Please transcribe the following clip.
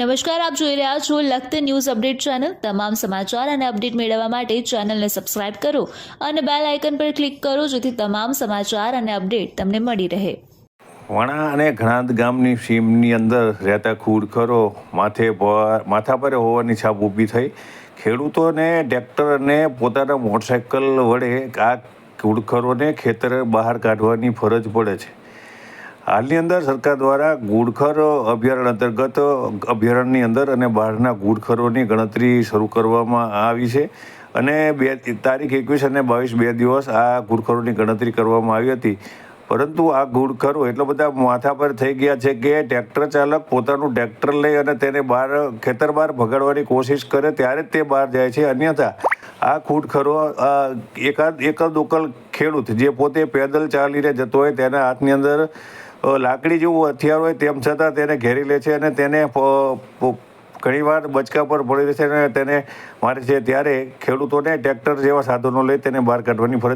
નમસ્કાર, આપ જોઈ રહ્યા છો લખત ન્યૂઝ અપડેટ ચેનલ. તમામ સમાચાર અને અપડેટ મેળવવા માટે ચેનલને સબસ્ક્રાઇબ કરો અને બેલ આઇકન પર ક્લિક કરો જેથી તમામ સમાચાર અને અપડેટ તમને મળી રહે. વણા અને ઘણાદ ગામની સીમની અંદર રહેતા ખૂડખરો માથે પર- માથા પર હોવાની છાપ ઊભી થઈ. ખેડૂતોને ટ્રેક્ટર અને પોતાના મોટરસાઇકલ વડે આ ખૂડખરોને ખેતર બહાર કાઢવાની ફરજ પડે છે. હાલની અંદર સરકાર દ્વારા ગુડખર અભયારણ્ય અંતર્ગત અભયારણ્યની અંદર અને બહારના ગુડખરોની ગણતરી શરૂ કરવામાં આવી છે. અને બે તારીખ એકવીસ અને બાવીસ બે દિવસ આ ગુડખરોની ગણતરી કરવામાં આવી હતી. પરંતુ આ ગુડખરો એટલા બધા માથા પર થઈ ગયા છે કે ટ્રેક્ટર ચાલક પોતાનું ટ્રેક્ટર લઈ અને તેને બહાર ખેતર બહાર ભગાડવાની કોશિશ કરે ત્યારે જ તે બહાર જાય છે. અન્યથા, આ ખૂટખરો એકાદ એકલ દોકલ ખેડૂત જે પોતે પેદલ ચાલીને જતો હોય તેના હાથની અંદર લાકડી જેવું હથિયાર હોય તેમ છતાં તેને ઘેરી લે છે અને તેને ઘણીવાર બચકા પર પડી રહે છે અને તેને મારે છે ત્યારે ખેડૂતોને ટ્રેક્ટર જેવા સાધનો લઈ તેને બહાર કાઢવાની ફરજ